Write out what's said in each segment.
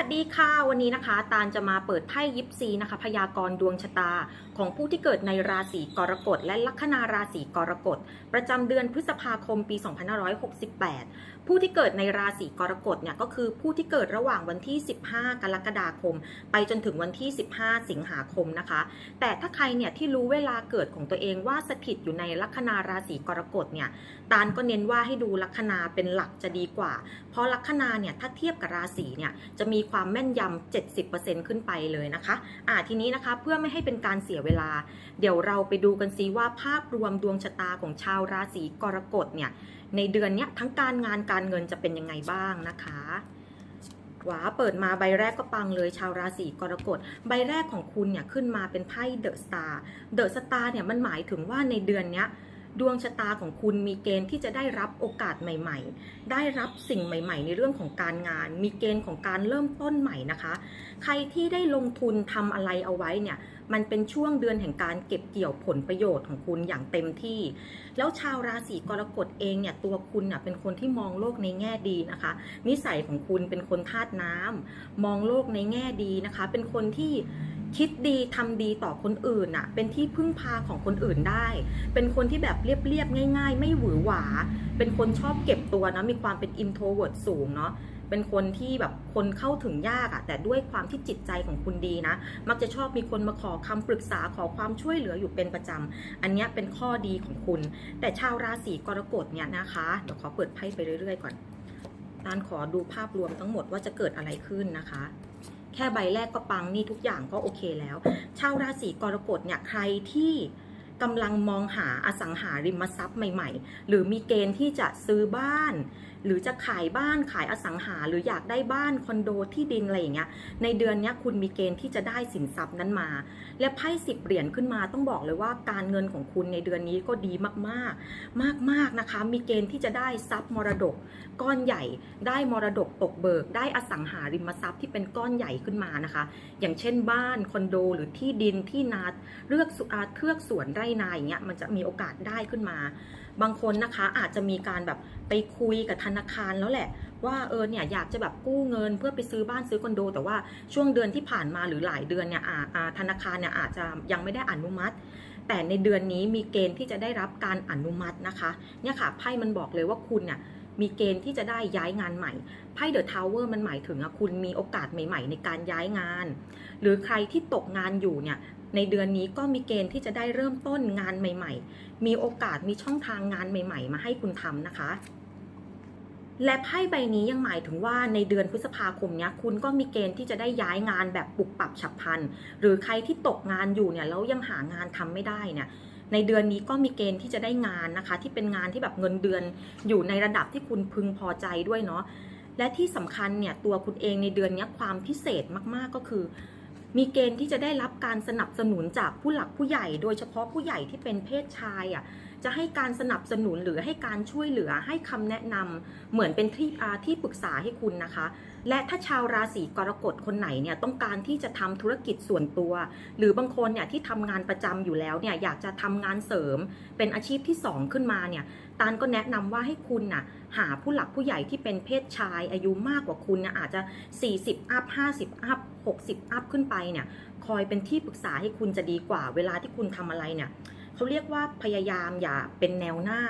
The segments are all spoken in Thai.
วัสดีค่ะ วันนี้นะคะ ตาลจะมาเปิดไพ่ยิปซีนะคะ พยากรณ์ดวงชะตาของผู้ที่เกิดในราศีกรกฎและลัคนาราศีกรกฎประจำเดือนพฤษภาคมปี 2568 ผู้ที่เกิดในราศีกรกฎเนี่ยก็คือผู้ที่เกิดระหว่างวันที่ 15 กรกฎาคม ไปจนถึงวันที่ 15 สิงหาคมนะคะ แต่ถ้าใครเนี่ยที่รู้เวลาเกิดของตัวเองว่าสถิตอยู่ในลัคนาราศีกรกฎเนี่ยตาลก็เน้นว่าให้ดูลัคนาเป็นหลักจะดีกว่า เพราะลัคนาเนี่ยถ้าเทียบกับราศีเนี่ยจะมีความแม่นยำ70%ขึ้นไปเลยนะคะอ่าทีนี้นะคะเพื่อไม่ให้เป็นการเสียเวลา เดี๋ยวเราไปดูกันซิว่าภาพรวมดวงชะตาของชาวราศีกรกฎเนี่ย ในเดือนนี้ทั้งการงานการเงินจะเป็นยังไงบ้างนะคะว้าเปิดมาใบแรกก็ปังเลยชาวราศีกรกฎใบแรกของคุณเนี่ยขึ้นมาเป็นไพ่เดอะสตาร์เดอะสตาร์เนี่ยมันหมายถึงว่าในเดือนเนี้ย ดวงชะตาของคุณมีเกณฑ์ที่จะได้รับโอกาสใหม่ ๆ ได้รับสิ่งใหม่ ๆ ในเรื่องของการงาน มีเกณฑ์ของการเริ่มต้นใหม่นะคะ ใครที่ได้ลงทุนทำอะไรเอาไว้เนี่ยมันเป็นช่วงเดือนแห่งการเก็บเกี่ยวผลประโยชน์ของคุณอย่างเต็มที่ แล้วชาวราศีกรกฎเองเนี่ยตัวคุณเน่ะเป็นคนที่มองโลกในแง่ดีนะคะ นิสัยของคุณเป็นคนธาตุน้ำมองโลกในแง่ดีนะคะ เป็นคนที่ คิดดีทำดีต่อคนอื่นน่ะเป็นที่พึ่งพาของคนอื่นได้ เป็นคนที่แบบเรียบๆง่าย ๆ ไม่หวือหวา เป็นคนชอบเก็บตัวนะมีความเป็น introvert สูงเนาะเป็นคนที่แบบคนเข้าถึงยากอะแต่ด้วยความที่จิตใจของคุณดีนะ มักจะชอบมีคนมาขอคำปรึกษาขอความช่วยเหลืออยู่เป็นประจำอันนี้เป็นข้อดีของคุณ แต่ชาวราศีกรกฎเนี่ยนะคะเดี๋ยวขอเปิดไพ่ไปเรื่อยๆก่อนตานขอดูภาพรวมทั้งหมดว่าจะเกิดอะไรขึ้นนะคะ แค่ใบแรกก็ปังนี่ทุกอย่างก็โอเคแล้ว ชาวราศีกรกฎเนี่ยใครที่ กำลังมองหาอสังหาริมทรัพย์ใหม่ ๆ หรือมีเกณฑ์ที่จะซื้อบ้าน หรือจะขายบ้านขายอสังหาหรืออยากได้บ้านคอนโดที่ดินอะไรอย่างเงี้ย ในเดือนนี้คุณมีเกณฑ์ที่จะได้สินทรัพย์นั้นมา และไพ่สิบเหรียญขึ้นมาต้องบอกเลยว่าการเงินของคุณในเดือนนี้ก็ดีมากๆ มากๆนะคะ มีเกณฑ์ที่จะได้ทรัพย์มรดก ก้อนใหญ่ ได้มรดกตกเบิก ได้อสังหาริมทรัพย์ที่เป็นก้อนใหญ่ขึ้นมานะคะ อย่างเช่นบ้านคอนโดหรือที่ดินที่นาเลือกสุอาเทือกสวนไร่นาอย่างเงี้ยมันจะมีโอกาสได้ขึ้นมา บางคนนะคะอาจจะมีการแบบไปคุยกับธนาคารแล้วแหละ ว่าเออเนี่ยอยากจะแบบกู้เงินเพื่อไปซื้อบ้านซื้อคอนโด แต่ว่าช่วงเดือนที่ผ่านมาหรือหลายเดือนเนี่ยธนาคารเนี่ยอาจจะยังไม่ได้อนุมัติ แต่ในเดือนนี้มีเกณฑ์ที่จะได้รับการอนุมัตินะคะเนี่ยค่ะไพ่มันบอกเลยว่าคุณเนี่ยมีเกณฑ์ที่จะได้ย้ายงานใหม่ ไพ่เดอะทาวเวอร์มันหมายถึงคุณมีโอกาสใหม่ ๆ ในการย้ายงาน หรือใครที่ตกงานอยู่เนี่ย ในเดือนนี้ก็มีเกณฑ์ที่จะได้เริ่มต้นงานใหม่ ๆ มีโอกาสมีช่องทางงานใหม่ ๆ มาให้คุณทำนะคะ และไพ่ใบนี้ยังหมายถึงว่าในเดือนพฤษภาคมเนี้ยคุณก็มีเกณฑ์ที่จะได้ย้ายงานแบบปรับปรับฉับพลัน หรือใครที่ตกงานอยู่เนี่ยแล้วยังหางานทำไม่ได้เนี่ยในเดือนนี้ก็มีเกณฑ์ที่จะได้งานนะคะ ที่เป็นงานที่แบบเงินเดือนอยู่ในระดับที่คุณพึงพอใจด้วยเนาะและที่สำคัญเนี่ยตัวคุณเองในเดือนนี้ความพิเศษมากๆก็คือ มีเกณฑ์ที่จะได้รับการสนับสนุนจากผู้หลักผู้ใหญ่ โดยเฉพาะผู้ใหญ่ที่เป็นเพศชายอะจะให้การสนับสนุนหรือให้การช่วยเหลือให้คำแนะนำเหมือนเป็นที่อาที่ปรึกษาให้คุณนะคะ และถ้าชาวราศีกรกฎคนไหนเนี่ยต้องการที่จะทำธุรกิจส่วนตัว หรือบางคนเนี่ยที่ทำงานประจำอยู่แล้วเนี่ยอยากจะทำงานเสริม เป็นอาชีพที่ 2 ขึ้นมาเนี่ยตานก็แนะนำว่าให้คุณน่ะหาผู้หลักผู้ใหญ่ที่เป็นเพศชายอายุมากกว่าคุณนะอาจจะ 40 อัพ 50 อัพ 60 อัพขึ้นไปเนี่ยคอยเป็นที่ปรึกษาให้คุณจะดีกว่า เวลาที่คุณทำอะไรเนี่ยเขาเรียกว่าพยายามอย่าเป็นแนวหน้า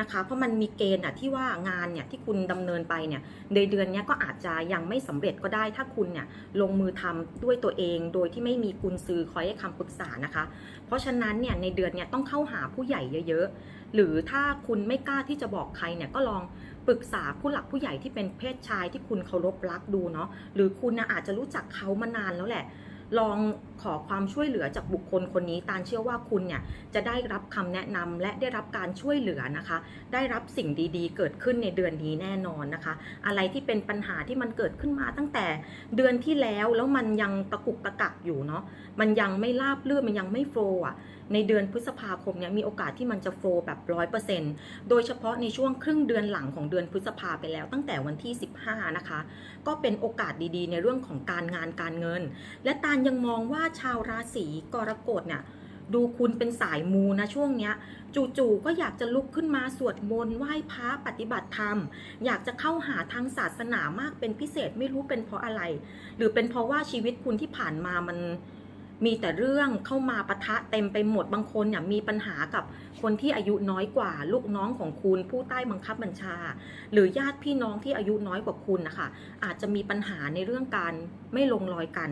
นะคะ เพราะมันมีเกณฑ์อะที่ว่างานเนี่ยที่คุณดำเนินไปเนี่ยในเดือนนี้ก็อาจจะยังไม่สำเร็จก็ได้ ถ้าคุณเนี่ยลงมือทำด้วยตัวเอง โดยที่ไม่มีกุญซือคอยให้คำปรึกษานะคะ เพราะฉะนั้นเนี่ยในเดือนเนี่ยต้องเข้าหาผู้ใหญ่เยอะๆ หรือถ้าคุณไม่กล้าที่จะบอกใครเนี่ยก็ลอง ปรึกษาผู้หลักผู้ใหญ่ที่เป็นเพศชายที่คุณเคารพรักดูเนาะหรือคุณนะอาจจะรู้จักเขามานานแล้วแหละ ลอง ขอความช่วยเหลือจากบุคคลคนนี้ตานเชื่อว่าคุณเนี่ยจะได้รับคำแนะนำและได้รับการช่วยเหลือนะคะ ได้รับสิ่งดีๆ เกิดขึ้นในเดือนนี้แน่นอนนะคะ อะไรที่เป็นปัญหาที่มันเกิดขึ้นมาตั้งแต่เดือนที่แล้วแล้วมันยังตะกุกตะกักอยู่เนาะมันยังไม่ราบเรื่อนมันยังไม่โฟล์อะในเดือนพฤษภาคมเนี่ยมีโอกาสที่มันจะโฟล์แบบร้อยเปอร์เซ็นต์โดยเฉพาะในช่วงครึ่งเดือนหลังของเดือนพฤษภาไปแล้วตั้งแต่วันที่ 15 นะคะ ก็เป็นโอกาสดีๆ ในเรื่องของการงานการเงิน และตาลยังมองว่าชาวราศีกรกฎเนี่ยดูคุณเป็นสายมูนะช่วงเนี้ย จู่ๆก็อยากจะลุกขึ้นมาสวดมนต์ไหว้พระปฏิบัติธรรม อยากจะเข้าหาทางศาสนามากเป็นพิเศษไม่รู้เป็นเพราะอะไร หรือเป็นเพราะว่าชีวิตคุณที่ผ่านมามันมีแต่เรื่องเข้ามาปะทะเต็มไปหมดบางคนเนี่ยมีปัญหากับคนที่อายุน้อยกว่า ลูกน้องของคุณผู้ใต้บังคับบัญชา หรือญาติพี่น้องที่อายุน้อยกว่าคุณนะคะอาจจะมีปัญหาในเรื่องการไม่ลงรอยกัน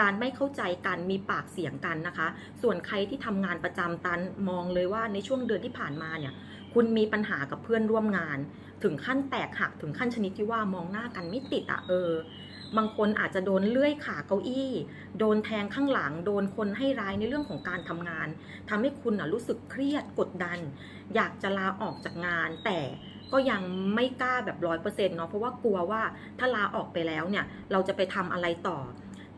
การไม่เข้าใจกันมีปากเสียงกันนะคะ ส่วนใครที่ทำงานประจำตันมองเลยว่าในช่วงเดือนที่ผ่านมาเนี่ย คุณมีปัญหากับเพื่อนร่วมงาน ถึงขั้นแตกหักถึงขั้นชนิดที่ว่ามองหน้ากันไม่ติดอะเออ บางคนอาจจะโดนเลื่อยขาเก้าอี้ โดนแทงข้างหลัง โดนคนให้ร้ายในเรื่องของการทำงานทำให้คุณอะรู้สึกเครียดกดดัน อยากจะลาออกจากงานแต่ก็ยังไม่กล้าแบบร้อยเปอร์เซ็นต์เนาะเพราะว่ากลัวว่าถ้าลาออกไปแล้วเนี่ย เราจะไปทำอะไรต่อ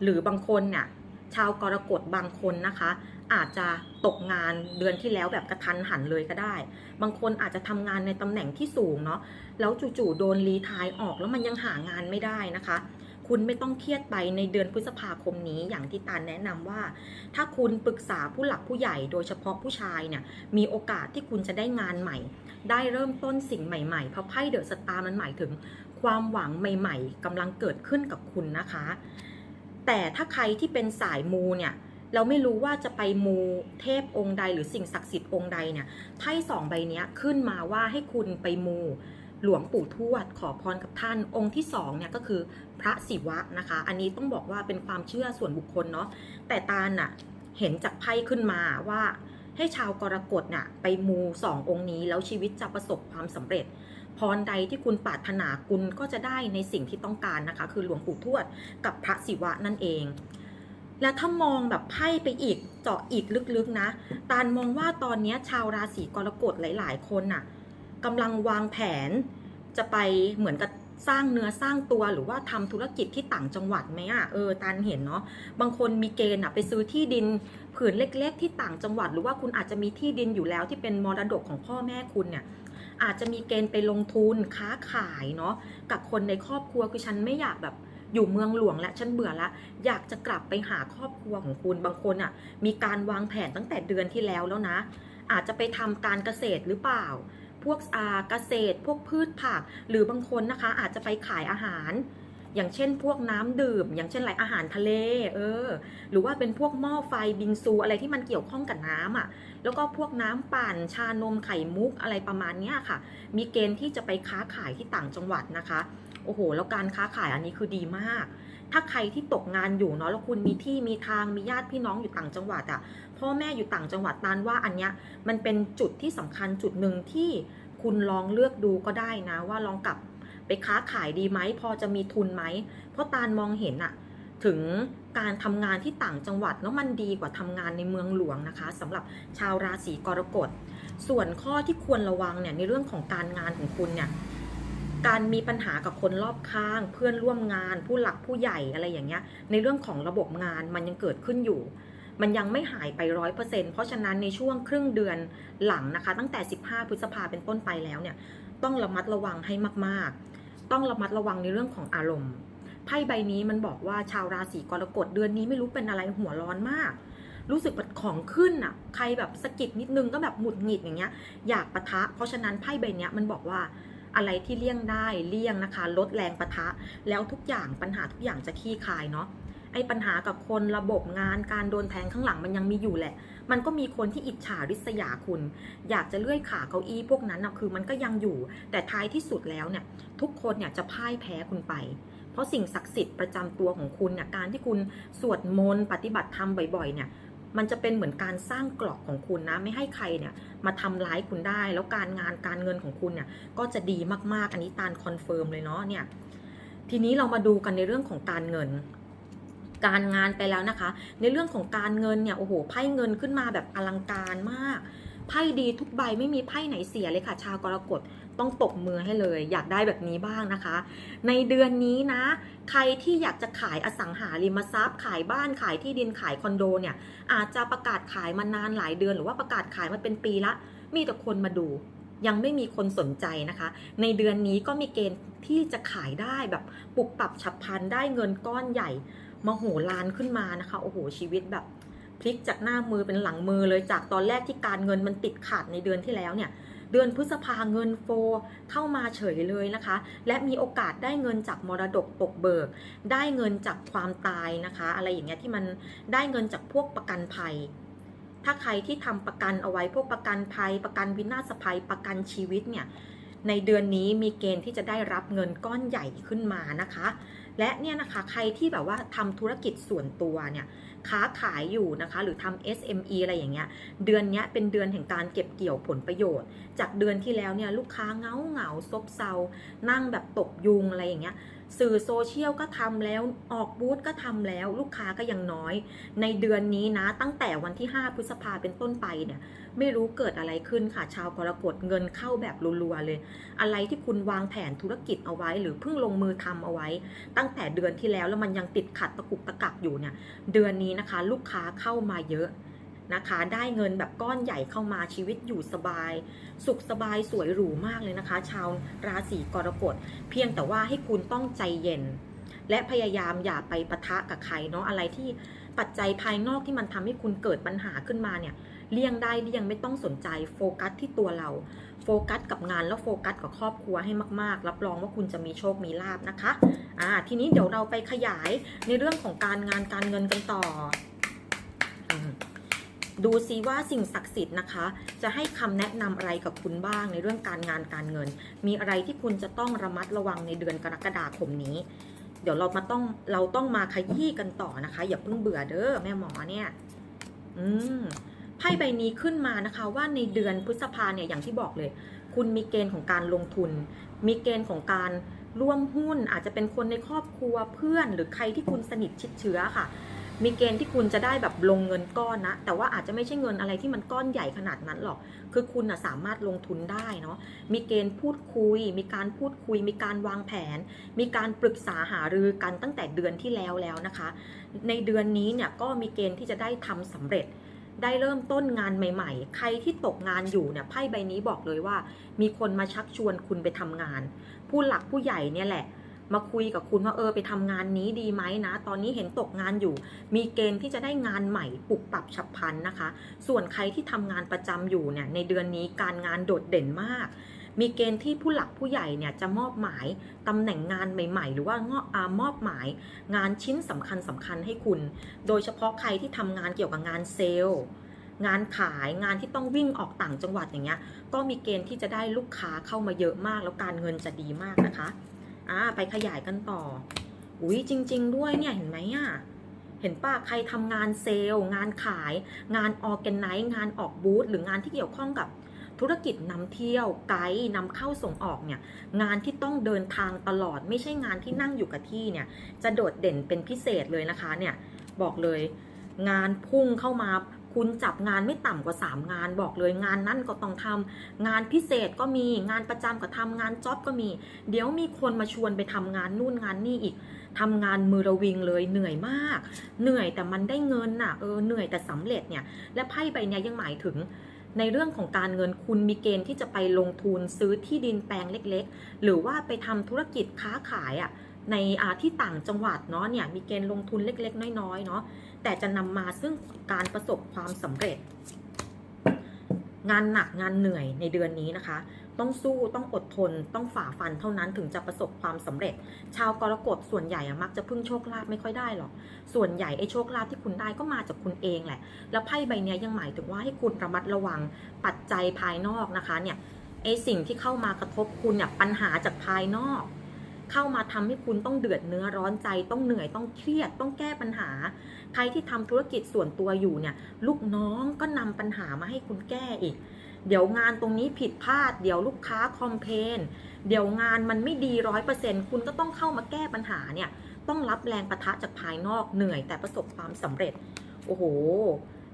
หรือบางคนเนี่ยชาวกรกฎบางคนนะคะ อาจจะตกงานเดือนที่แล้วแบบกระทันหันเลยก็ได้ บางคนอาจจะทำงานในตำแหน่งที่สูงเนาะแล้วจู่ๆโดนรีทายออกแล้วมันยังหางานไม่ได้นะคะ คุณไม่ต้องเครียดไปในเดือนพฤษภาคมนี้อย่างที่ตาแนะนำว่า ถ้าคุณปรึกษาผู้หลักผู้ใหญ่โดยเฉพาะผู้ชายเนี่ยมีโอกาสที่คุณจะได้งานใหม่ ได้เริ่มต้นสิ่งใหม่ๆเพราะไพ่เดอะสตาร์มันหมายถึง ความหวังใหม่ ๆกำลังเกิดขึ้นกับคุณนะคะ แต่ถ้าใครที่เป็นสายมูเนี่ยเราไม่รู้ว่าจะไปมูเทพองค์ใดหรือสิ่งศักดิ์สิทธิ์องค์ใดเนี่ยไพ่สองใบนี้ขึ้นมาว่าให้คุณไปมูหลวงปู่ทวดขอพรกับท่านองค์ที่สองเนี่ยก็คือพระศิวะนะคะ อันนี้ต้องบอกว่าเป็นความเชื่อส่วนบุคคลเนาะแต่ตาลน่ะเห็นจากไพ่ขึ้นมาว่าให้ชาวกรกฎน่ะไปมูสององค์นี้แล้วชีวิตจะประสบความสำเร็จ พรใดที่คุณปรารถนาคุณก็จะได้ในสิ่งที่ต้องการนะคะ คือหลวงปู่ทวดกับพระศิวะนั่นเอง และถ้ามองแบบไพ่ไปอีกเจาะอีกลึกๆนะ ตาลมองว่าตอนนี้ชาวราศีกรกฎหลาย ๆ คนน่ะกำลังวางแผนจะไปเหมือนกับสร้างเนื้อสร้างตัวหรือว่าทำธุรกิจที่ต่างจังหวัดไหมอะเออตาลเห็นเนาะบางคนมีเกณฑ์อะไปซื้อที่ดินผืนเล็ก ๆ ที่ต่างจังหวัด หรือว่าคุณอาจจะมีที่ดินอยู่แล้วที่เป็นมรดกของพ่อแม่คุณเนี่ย อาจจะมีเกณฑ์ไปลงทุนค้าขายเนาะกับคนในครอบครัวคือฉันไม่อยากแบบอยู่เมืองหลวงและฉันเบื่อละ อยากจะกลับไปหาครอบครัวของคุณบางคนอะ่ะ มีการวางแผนตั้งแต่เดือนที่แล้วแล้วนะ อาจจะไปทำการเกษตรหรือเปล่า พวกอาเกษตร พวกพืชผัก หรือบางคนนะคะ อาจจะไปขายอาหาร อย่างเช่นพวกน้ำดื่ม อย่างเช่นอะไรอาหารทะเล เออ หรือว่าเป็นพวกหม้อไฟบิงซูอะไรที่มันเกี่ยวข้องกับน้ำอะ แล้วก็พวกน้ำปั่นชานมไข่มุกอะไรประมาณเนี้ยค่ะ มีเกณฑ์ที่จะไปค้าขายที่ต่างจังหวัดนะคะ โอ้โห แล้วการค้าขายอันนี้คือดีมาก ถ้าใครที่ตกงานอยู่เนาะแล้วคุณมีที่มีทางมีญาติพี่น้องอยู่ต่างจังหวัดอะ่ะพ่อแม่อยู่ต่างจังหวัดตานว่าอันเนี้ยมันเป็นจุดที่สำคัญจุดหนึ่งที่คุณลองเลือกดูก็ได้นะว่าลองกลับ ไปค้าขายดีไหมพอจะมีทุนไหม เพราะตาลมองเห็นอะถึงการทำงานที่ต่างจังหวัดแล้วมันดีกว่าทำงานในเมืองหลวงนะคะสำหรับชาวราศีกรกฎ ส่วนข้อที่ควรระวังเนี่ยในเรื่องของการงานของคุณเนี่ยการมีปัญหากับคนรอบข้าง เพื่อนร่วมงาน ผู้หลักผู้ใหญ่อะไรอย่างเงี้ย ในเรื่องของระบบงานมันยังเกิดขึ้นอยู่ มันยังไม่หายไปร้อยเปอร์เซ็นเพราะฉะนั้นในช่วงครึ่งเดือนหลังนะคะ ตั้งแต่ 15 พฤษภาเป็นต้นไปแล้วเนี่ยต้องระมัดระวังให้มากๆ ต้องระมัดระวังในเรื่องของอารมณ์ไพ่ใบนี้มันบอกว่าชาวราศีกรกฎเดือนนี้ไม่รู้เป็นอะไรหัวร้อนมาก รู้สึกแบบของขึ้นอะ ใครแบบสะกิดนิดนึงก็แบบหมุดหงิดอย่างเงี้ย อยากปะทะ เพราะฉะนั้นไพ่ใบเนี้ยมันบอกว่าอะไรที่เลี่ยงได้เลี่ยงนะคะ ลดแรงปะทะ แล้วทุกอย่างปัญหาทุกอย่างจะคลี่คลายเนาะไอ้ปัญหากับคนระบบงานการโดนแทงข้างหลังมันยังมีอยู่แหละ มันก็มีคนที่อิจฉาริษยาคุณ อยากจะเลื่อยขาเก้าอี้พวกนั้นนะคือมันก็ยังอยู่ แต่ท้ายที่สุดแล้วเนี่ยทุกคนเนี่ยจะพ่ายแพ้คุณไป เพราะสิ่งศักดิ์สิทธิ์ประจำตัวของคุณเนี่ยการที่คุณสวดมนต์ปฏิบัติธรรมบ่อยๆเนี่ยมันจะเป็นเหมือนการสร้างกราะของคุณนะ ไม่ให้ใครเนี่ยมาทำร้ายคุณได้ แล้วการงานการเงินของคุณเนี่ยก็จะดีมากๆ อันนี้ตาลคอนเฟิร์มเลยเนาะเนี่ยทีนี้เรามาดูกันในเรื่องของการเงิน การงานไปแล้วนะคะ ในเรื่องของการเงินเนี่ยโอ้โหไพ่เงินขึ้นมาแบบอลังการมากไพ่ดีทุกใบไม่มีไพ่ไหนเสียเลยค่ะ ชาวกรกฎต้องตบมือให้เลย อยากได้แบบนี้บ้างนะคะ ในเดือนนี้นะ ใครที่อยากจะขายอสังหาริมทรัพย์ ขายบ้านขายที่ดินขายคอนโดเนี่ย อาจจะประกาศขายมานานหลายเดือน หรือว่าประกาศขายมาเป็นปีละ มีแต่คนมาดู ยังไม่มีคนสนใจนะคะ ในเดือนนี้ก็มีเกณฑ์ที่จะขายได้แบบปรับปรับฉับพลันได้เงินก้อนใหญ่ มโหฬารขึ้นมานะคะโอ้โหชีวิตแบบพลิกจากหน้ามือเป็นหลังมือเลยจากตอนแรกที่การเงินมันติดขัดในเดือนที่แล้วเนี่ยเดือนพฤษภาเงินโฟเข้ามาเฉยเลยนะคะ และมีโอกาสได้เงินจากมรดกตกเบิก ได้เงินจากความตายนะคะ อะไรอย่างเงี้ยที่มันได้เงินจากพวกประกันภัย ถ้าใครที่ทำประกันเอาไว้พวกประกันภัย ประกันวินาศภัยประกันชีวิตเนี่ยในเดือนนี้มีเกณฑ์ที่จะได้รับเงินก้อนใหญ่ขึ้นมานะคะ และเนี่ยนะคะใครที่แบบว่าทำธุรกิจส่วนตัวเนี่ยค้าขายอยู่นะคะ หรือทำ SME อะไรอย่างเงี้ย เดือนเนี้ยเป็นเดือนแห่งการเก็บเกี่ยวผลประโยชน์ จากเดือนที่แล้วเนี่ยลูกค้าเงาเหงาซบเซา นั่งแบบตกยุงอะไรอย่างเงี้ย สื่อโซเชียลก็ทำแล้วออกบูธก็ทำแล้วลูกค้าก็ยังน้อย ในเดือนนี้นะ ตั้งแต่วันที่ 5 พฤษภาเป็นต้นไปเนี่ยไม่รู้เกิดอะไรขึ้นค่ะ ชาวกรกฎเงินเข้าแบบรัวๆเลย อะไรที่คุณวางแผนธุรกิจเอาไว้ หรือเพิ่งลงมือทำเอาไว้ ตั้งแต่เดือนที่แล้วแล้วมันยังติดขัดตะกุกตะกักอยู่เนี่ยเดือนนี้นะคะ ลูกค้าเข้ามาเยอะ นะคะ ได้เงินแบบก้อนใหญ่เข้ามาชีวิตอยู่สบาย สุขสบายสวยหรูมากเลยนะคะ ชาวราศีกรกฎเพียงแต่ว่าให้คุณต้องใจเย็น และพยายามอย่าไปปะทะกับใครเนาะอะไรที่ปัจจัยภายนอกที่มันทำให้คุณเกิดปัญหาขึ้นมาเนี่ยเลี่ยงได้เลี่ยงไม่ต้องสนใจโฟกัสที่ตัวเรา โฟกัสกับงานแล้วโฟกัสกับครอบครัวให้มาก ๆ รับรองว่าคุณจะมีโชคมีลาบนะคะอ่าทีนี้เดี๋ยวเราไปขยายในเรื่องของการงานการเงินกันต่อ ดูซิว่าสิ่งศักดิ์สิทธิ์นะคะ จะให้คำแนะนำอะไรกับคุณบ้างในเรื่องการงานการเงิน มีอะไรที่คุณจะต้องระมัดระวังในเดือนกรกฎาคมนี้ เดี๋ยวเรามาต้องเราต้องมาขยี้กันต่อนะคะ อย่าเพิ่งเบื่อเด้อแม่หมอเนี่ย อืมไพ่ใบนี้ขึ้นมานะคะว่าในเดือนพฤษภาเนี่ยอย่างที่บอกเลย คุณมีเกณฑ์ของการลงทุน มีเกณฑ์ของการ ร่วมหุ้นอาจจะเป็นคนในครอบครัวเพื่อน หรือใครที่คุณสนิทชิดเชื้อค่ะ มีเกณฑ์ที่คุณจะได้แบบลงเงินก้อนนะ แต่ว่าอาจจะไม่ใช่เงินอะไรที่มันก้อนใหญ่ขนาดนั้นหรอก คือคุณนะสามารถลงทุนได้เนาะ มีเกณฑ์พูดคุย มีการพูดคุย มีการวางแผน มีการปรึกษาหารือกันตั้งแต่เดือนที่แล้วแล้วนะคะ ในเดือนนี้เนี่ยก็มีเกณฑ์ที่จะได้ทำสำเร็จได้เริ่มต้นงานใหม่ ๆ ใครที่ตกงานอยู่เนี่ยไพ่ใบนี้บอกเลยว่า มีคนมาชักชวนคุณไปทำงาน ผู้หลักผู้ใหญ่เนี่ยแหละ มาคุยกับคุณว่าเออไปทำงานนี้ดีไหมนะ ตอนนี้เห็นตกงานอยู่ มีเกณฑ์ที่จะได้งานใหม่ปรับปรับฉับพลันนะคะ ส่วนใครที่ทำงานประจำอยู่เนี่ยในเดือนนี้การงานโดดเด่นมากมีเกณฑ์ที่ผู้หลักผู้ใหญ่เนี่ยจะมอบหมายตำแหน่งงานใหม่ ๆ หรือว่างอามอบหมาย งานชิ้นสำคัญสำคัญให้คุณ โดยเฉพาะใครที่ทำงานเกี่ยวกับงานเซลล์ งานขายงานที่ต้องวิ่งออกต่างจังหวัดอย่างเงี้ยก็มีเกณฑ์ที่จะได้ลูกค้าเข้ามาเยอะมาก แล้วการเงินจะดีมากนะคะอ่าไปขยายกันต่ออุ้ยจริง ๆ ด้วยเนี่ยเห็นไหมอะเห็นป้าใครทำงานเซลล์ งานขาย งานออแกนไนซ์งานออกบูธหรืองานที่เกี่ยวข้องกับธุรกิจนำเที่ยวไกด์นำเข้าส่งออกเนี่ยงานที่ต้องเดินทางตลอดไม่ใช่งานที่นั่งอยู่กับที่เนี่ยจะโดดเด่นเป็นพิเศษเลยนะคะเนี่ยบอกเลยงานพุ่งเข้ามา คุณจับงานไม่ต่ำกว่า 3 งานบอกเลยงานนั่นก็ต้องทำงานพิเศษก็มีงานประจำก็ทำงานจ็อบก็มี เดี๋ยวมีคนมาชวนไปทำงานนู่นงานนี่อีกทำงานมือระวิงเลยเหนื่อยมาก เหนื่อยแต่มันได้เงินน่ะเออเหนื่อยแต่สำเร็จเนี่ย และไพ่ใบเนี้ยยังหมายถึงในเรื่องของการเงินคุณมีเกณฑ์ที่จะไปลงทุนซื้อที่ดินแปลงเล็กๆ หรือว่าไปทำธุรกิจค้าขายอะในอาที่ต่างจังหวัดเนาะเนี่ยมีเกณฑ์ลงทุนเล็ก ๆ น้อยๆเนาะ แต่จะนำมาซึ่งการประสบความสำเร็จ งานหนักงานเหนื่อยในเดือนนี้นะคะ ต้องสู้ต้องอดทนต้องฝ่าฟันเท่านั้นถึงจะประสบความสำเร็จ ชาวกรกฎส่วนใหญ่อะมักจะพึ่งโชคลาภไม่ค่อยได้หรอกส่วนใหญ่ไอ้โชคลาภที่คุณได้ก็มาจากคุณเองแหละ แล้วไพ่ใบนี้ยังหมายถึงว่าให้คุณระมัดระวังปัจจัยภายนอกนะคะเนี่ยไอ้สิ่งที่เข้ามากระทบคุณเนี่ยปัญหาจากภายนอก เข้ามาทำให้คุณต้องเดือดเนื้อร้อนใจ ต้องเหนื่อยต้องเครียดต้องแก้ปัญหา ใครที่ทำธุรกิจส่วนตัวอยู่เนี่ย ลูกน้องก็นำปัญหามาให้คุณแก้อีก เดี๋ยวงานตรงนี้ผิดพลาด เดี๋ยวลูกค้าคอมเพนเดี๋ยวงานมันไม่ดีร้อยเปอร์เซ็นต์คุณก็ต้องเข้ามาแก้ปัญหาเนี่ย ต้องรับแรงประทะจากภายนอกเหนื่อยแต่ประสบความสำเร็จ โอ้โห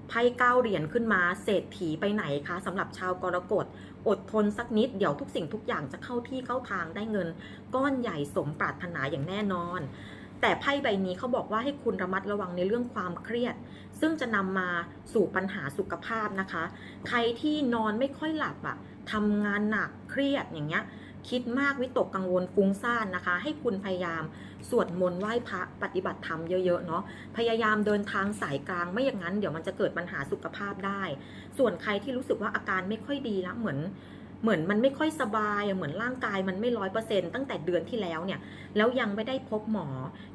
ไพ่เก้าเหรียญขึ้นมาเศรษฐีไปไหนคะสำหรับชาวกรกฎ อดทนสักนิด เดี๋ยวทุกสิ่งทุกอย่างจะเข้าที่เข้าทางได้เงิน ก้อนใหญ่สมปรารถนาอย่างแน่นอน แต่ไพ่ใบนี้เขาบอกว่าให้คุณระมัดระวังในเรื่องความเครียด ซึ่งจะนำมาสู่ปัญหาสุขภาพนะคะ ใครที่นอนไม่ค่อยหลับอะทำงานหนักเครียดอย่างเงี้ย คิดมากวิตกกังวลฟุ้งซ่านนะคะ ให้คุณพยายามสวดมนต์ไหว้พระปฏิบัติธรรมเยอะๆเนาะพยายามเดินทางสายกลางไม่อย่างนั้น เดี๋ยวมันจะเกิดปัญหาสุขภาพได้ ส่วนใครที่รู้สึกว่าอาการไม่ค่อยดีแล้วเหมือน เหมือนมันไม่ค่อยสบายเหมือนร่างกายมันไม่ร้อยเปอร์เซ็นตั้งแต่เดือนที่แล้วเนี่ยแล้วยังไม่ได้พบหมอ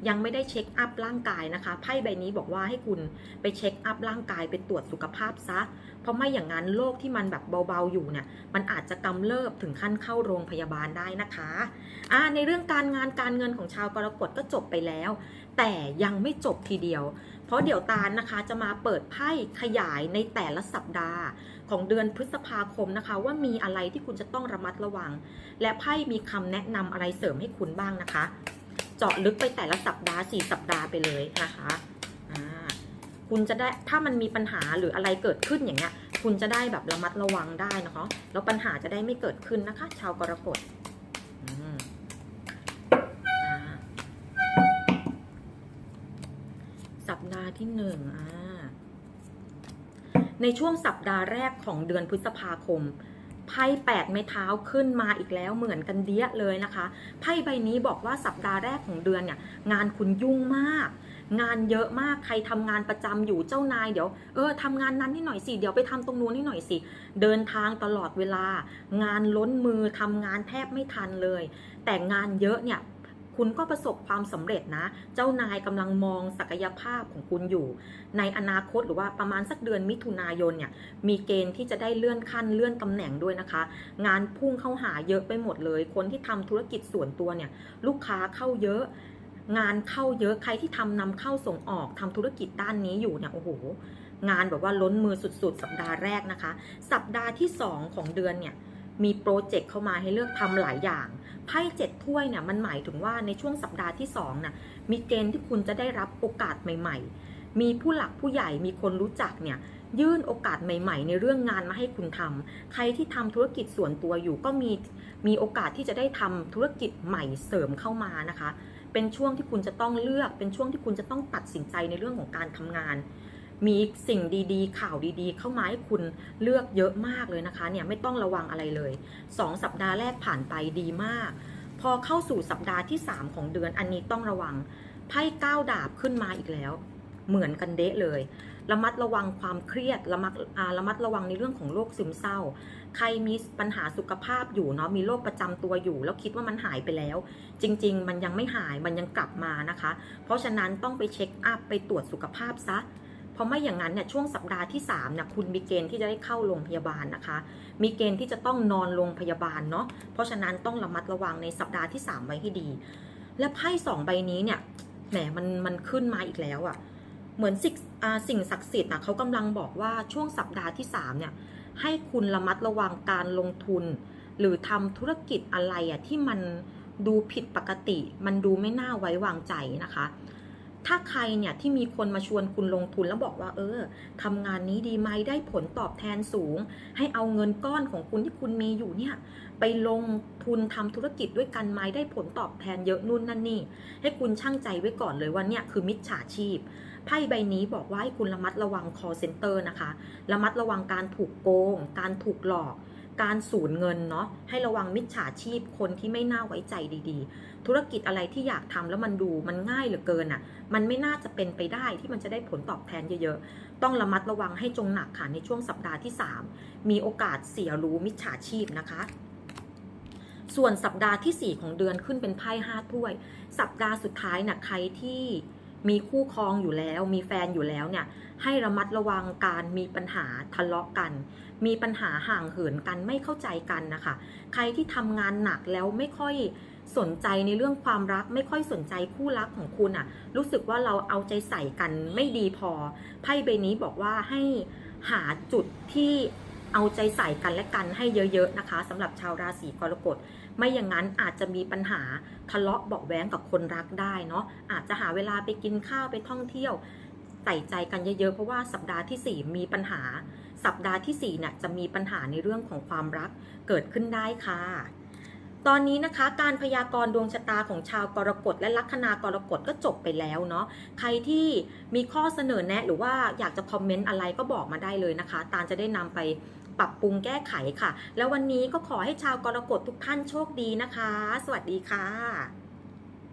ยังไม่ได้เช็คอัพร่างกายนะคะไพ่ใบนี้บอกว่าให้คุณไปเช็คอัพร่างกายไปตรวจสุขภาพซะ เพราะไม่อย่างนั้นโรคที่มันแบบเบาๆอยู่เนี่ยมันอาจจะกำเริบถึงขั้นเข้าโรงพยาบาลได้นะคะอ่าในเรื่องการงานการเงินของชาวกรกฎก็จบไปแล้ว แต่ยังไม่จบทีเดียว เพราะเดี๋ยวตาลนะคะจะมาเปิดไพ่ขยายในแต่ละสัปดาห์ ของเดือนพฤษภาคมนะคะ ว่ามีอะไรที่คุณจะต้องระมัดระวัง และไพ่มีคำแนะนำอะไรเสริมให้คุณบ้างนะคะ เจาะลึกไปแต่ละสัปดาห์4สัปดาห์ไปเลยนะคะคุณจะได้ถ้ามันมีปัญหาหรืออะไรเกิดขึ้นอย่างเงี้ย คุณจะได้แบบระมัดระวังได้นะคะ แล้วปัญหาจะได้ไม่เกิดขึ้นนะคะ ชาวกรกฎสัปดาห์ที่หนึ่งอ่า ในช่วงสัปดาห์แรกของเดือนพฤษภาคมไพ่แปดไม้เท้าขึ้นมาอีกแล้วเหมือนกันเดียเลยนะคะไพ่ใบนี้บอกว่าสัปดาห์แรกของเดือนเนี่ยงานคุณยุ่งมาก งานเยอะมากใครทำงานประจำอยู่เจ้านายเดี๋ยวเออทำงานนั้นให้หน่อยสิเดี๋ยวไปทำตรงนู้นให้หน่อยสิเดินทางตลอดเวลา งานล้นมือทำงานแทบไม่ทันเลย แต่งานเยอะเนี่ย คุณก็ประสบความสำเร็จนะ เจ้านายกำลังมองศักยภาพของคุณอยู่ ในอนาคตหรือว่าประมาณสักเดือนมิถุนายนเนี่ยมีเกณฑ์ที่จะได้เลื่อนขั้นเลื่อนตำแหน่งด้วยนะคะ งานพุ่งเข้าหาเยอะไปหมดเลย คนที่ทำธุรกิจส่วนตัวเนี่ยลูกค้าเข้าเยอะ งานเข้าเยอะใครที่ทำนำเข้าส่งออกทำธุรกิจด้านนี้อยู่เนี่ยโอ้โหงานแบบว่าล้นมือสุดๆ สัปดาห์แรกนะคะ สัปดาห์ที่ 2 ของเดือนเนี่ยมีโปรเจกต์เข้ามาให้เลือกทำหลายอย่าง พ่เจ็ดถ้วยเนี่ยมันหมายถึงว่าในช่วงสัปดาห์ที่2น่ะมีเกณฑ์ที่คุณจะได้รับโอกาสใหม่ ๆ มีผู้หลักผู้ใหญ่มีคนรู้จักเนี่ยยื่นโอกาสใหม่ ๆ ในเรื่องงานมาให้คุณทำใครที่ทำธุรกิจส่วนตัวอยู่ก็มีมีโอกาสที่จะได้ทำธุรกิจใหม่เสริมเข้ามานะคะ เป็นช่วงที่คุณจะต้องเลือก เป็นช่วงที่คุณจะต้องตัดสินใจในเรื่องของการทำงาน มีสิ่งดีๆ ข่าวดีๆ เข้ามาให้คุณเลือกเยอะมากเลยนะคะเนี่ยไม่ต้องระวังอะไรเลย 2 สัปดาห์แรกผ่านไปดีมาก พอเข้าสู่สัปดาห์ที่ 3 ของเดือนอันนี้ต้องระวังไพ่ก้าวดาบขึ้นมาอีกแล้ว เหมือนกันเดะเลย ระมัดระวังความเครียดระมัดระมัดระวังในเรื่องของโรคซึมเศร้า ใครมีปัญหาสุขภาพอยู่เนาะมีโรคประจำตัวอยู่ แล้วคิดว่ามันหายไปแล้ว จริง ๆ มันยังไม่หายมันยังกลับมานะคะ เพราะฉะนั้นต้องไปเช็คอัพไปตรวจสุขภาพซะ ราะไม่อย่างนั้นเนี่ยช่วงสัปดาห์ที่3เนี่ยคุณมีเกณฑ์ที่จะได้เข้าโรงพยาบาลนะคะ มีเกณฑ์ที่จะต้องนอนโรงพยาบาลเนาะเพราะฉะนั้นต้องระมัดระวังในสัปดาห์ที่ 3 ไว้ให้ดี และไพ่สองใบนี้เนี่ยแหมมันมันขึ้นมาอีกแล้วอะ่ะเหมือนสิ่งสิ่งศักดิ์สิทธิ์อะเขากำลังบอกว่าช่วงสัปดาห์ที่3เนี่ยให้คุณระมัดระวังการลงทุน หรือทำธุรกิจอะไรอะ่ะที่มันดูผิดปกติ มันดูไม่น่าไว้วางใจนะคะ ถ้าใครเนี่ยที่มีคนมาชวนคุณลงทุนแล้วบอกว่า เออทำงานนี้ดีไหมได้ผลตอบแทนสูง ให้เอาเงินก้อนของคุณที่คุณมีอยู่เนี่ย ไปลงทุนทำธุรกิจด้วยกันไหมได้ผลตอบแทนเยอะนู่นนั่นนี่ ให้คุณช่างใจไว้ก่อนเลยว่าเนี่ยคือมิจฉาชีพไพ่ใบนี้บอกว่าให้คุณระมัดระวัง call center นะคะ ระมัดระวังการถูกโกง การถูกหลอก การสูญเงินเนาะให้ระวังมิจฉาชีพคนที่ไม่น่าไว้ใจดีๆ ธุรกิจอะไรที่อยากทำแล้วมันดูมันง่ายเหลือเกินอะ่ะมันไม่น่าจะเป็นไปได้ที่มันจะได้ผลตอบแทนเยอะๆ ต้องระมัดระวังให้จงหนักค่ะในช่วงสัปดาห์ที่ 3 มีโอกาสเสียรู้มิจฉาชีพนะคะส่วนสัปดาห์ทีสี่4 ของเดือนขึ้นเป็นไพ่ห้าถ้วย สัปดาห์สุดท้ายนะ่ะใครที่ มีคู่ครองอยู่แล้ว มีแฟนอยู่แล้วเนี่ย ให้ระมัดระวังการมีปัญหาทะเลาะกัน มีปัญหาห่างเหินกันไม่เข้าใจกันนะคะ ใครที่ทำงานหนักแล้วไม่ค่อยสนใจในเรื่องความรักไม่ค่อยสนใจคู่รักของคุณอะ่ะ รู้สึกว่าเราเอาใจใส่กันไม่ดีพอ ไพ่ใบนี้บอกว่าให้หาจุดที่ เอาใจใส่กันและกันให้เยอะๆนะคะ สำหรับชาวราศีกรกฎ ไม่อย่างนั้นอาจจะมีปัญหาทะเลาะเบาแว้งกับคนรักได้เนาะอาจจะหาเวลาไปกินข้าวไปท่องเที่ยวใส่ใจกันเยอะๆ เพราะว่าสัปดาห์ที่ 4 มีปัญหา สัปดาห์ที่4เนี่ยจะมีปัญหาในเรื่องของความรักเกิดขึ้นได้ค่ะ ตอนนี้นะคะการพยากรณ์ดวงชะตาของชาวกรกฎและลัคนากรกฎก็จบไปแล้วเนาะ ใครที่มีข้อเสนอแนะหรือว่าอยากจะคอมเมนต์อะไรก็บอกมาได้เลยนะคะ ตาจะได้นำไป ปรับปรุงแก้ไขค่ะ แล้ววันนี้ก็ขอให้ชาวกรกฎทุกท่านโชคดีนะคะ สวัสดีค่ะ